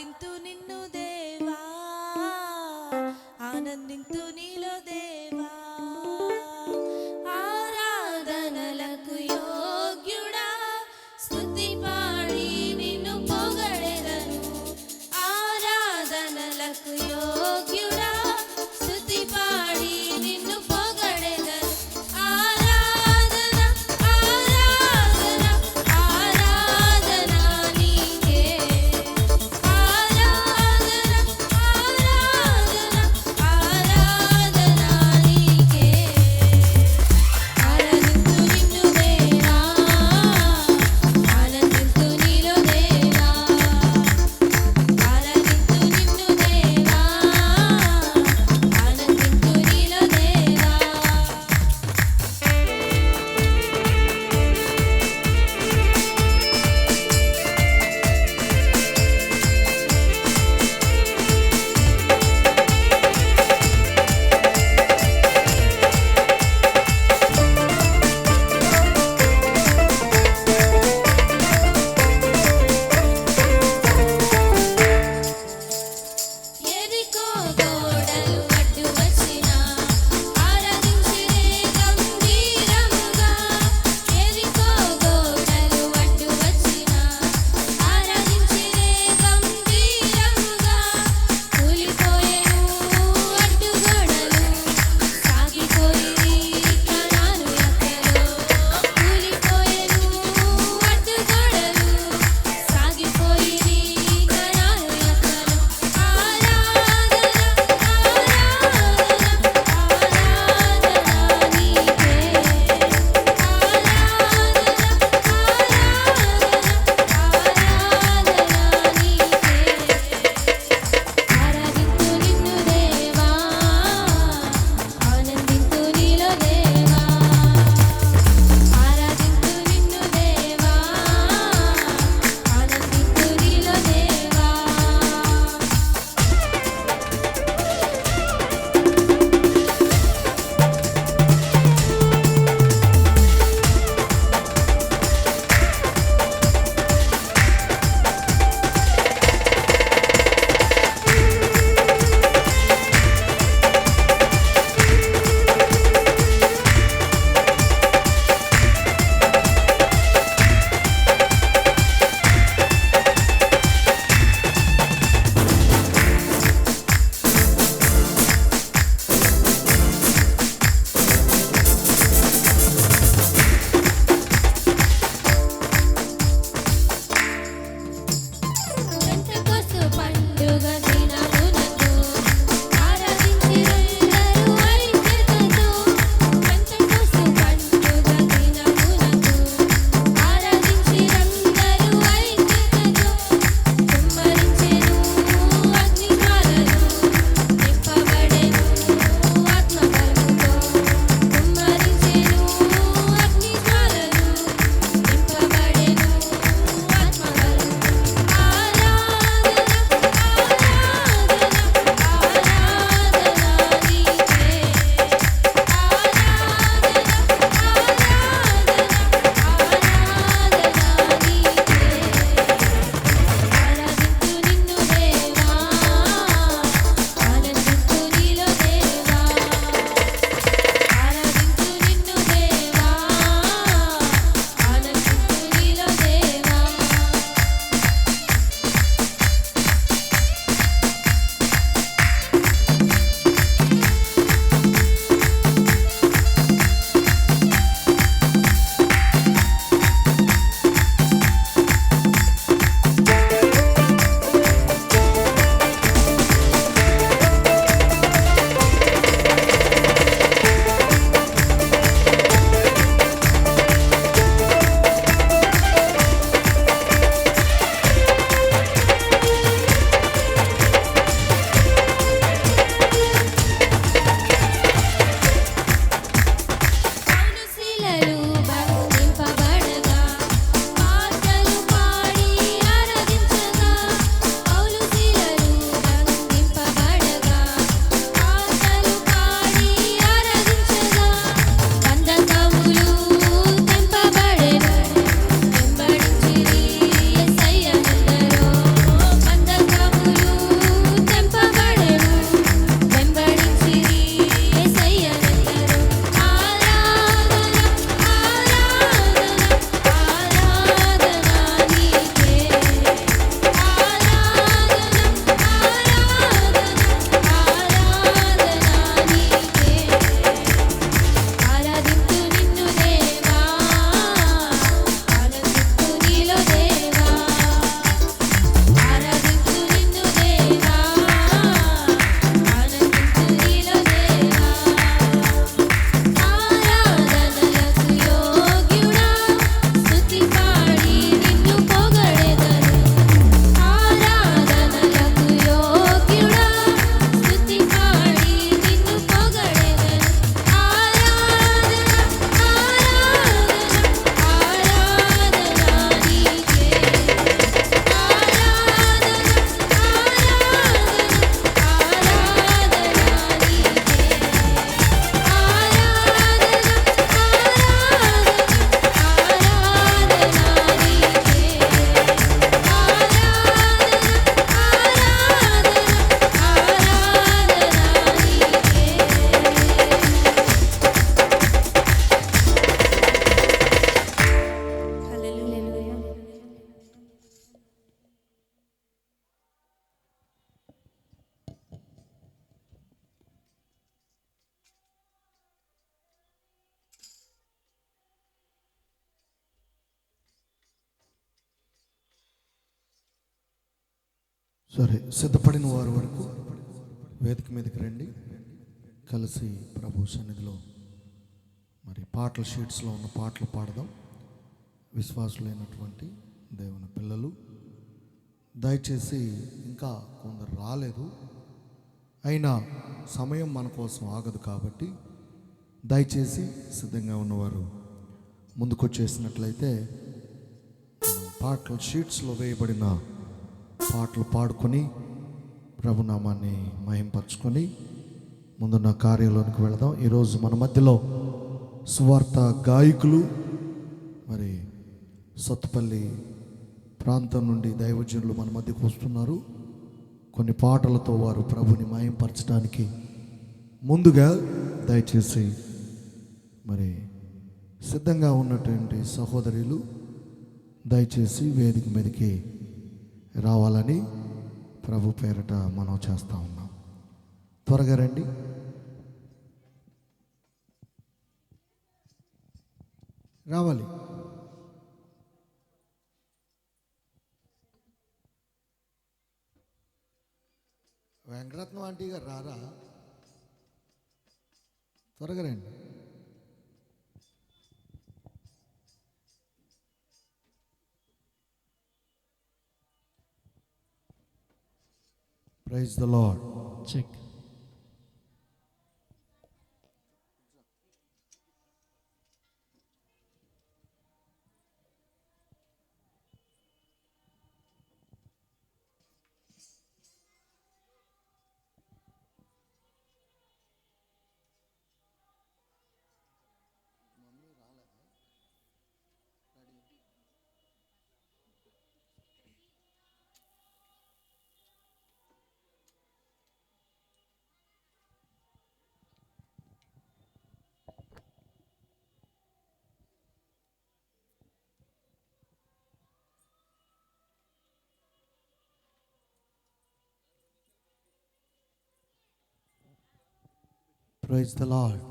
ఆరాధింతు నిన్ను దేవా ఆనందింతు నీలో సరే సిద్ధపడిన వారి వరకు వేదిక మీదకి రండి. కలిసి ప్రభు సన్నిధిలో మరి పాటల షీట్స్లో ఉన్న పాటలు పాడదాం. విశ్వాసులైనటువంటి దేవుని పిల్లలు దయచేసి ఇంకా కొందరు రాలేదు. అయినా సమయం మన కోసం ఆగదు కాబట్టి దయచేసి సిద్ధంగా ఉన్నవారు ముందుకొచ్చేసినట్లయితే పాటల షీట్స్లో వేయబడిన పాటలు పాడుకొని ప్రభునామాన్ని మహింపరచుకొని ముందున్న కార్యంలోనికి వెళదాం. ఈరోజు మన మధ్యలో సువార్త గాయకులు మరి సత్తుపల్లి ప్రాంతం నుండి దైవజనులు మన మధ్యకు వస్తున్నారు. కొన్ని పాటలతో వారు ప్రభుని మాయంపరచడానికి ముందుగా దయచేసి మరి సిద్ధంగా ఉన్నటువంటి సహోదరులు దయచేసి వేదిక మీదకి రావాలని ప్రభు పేరట మనం చేస్తూ ఉన్నాం. త్వరగా రండి. రావాలి. వెంకటరత్నం ఆంటీ గారు రారా? త్వరగా రండి. Praise the Lord. Check. Praise the Lord.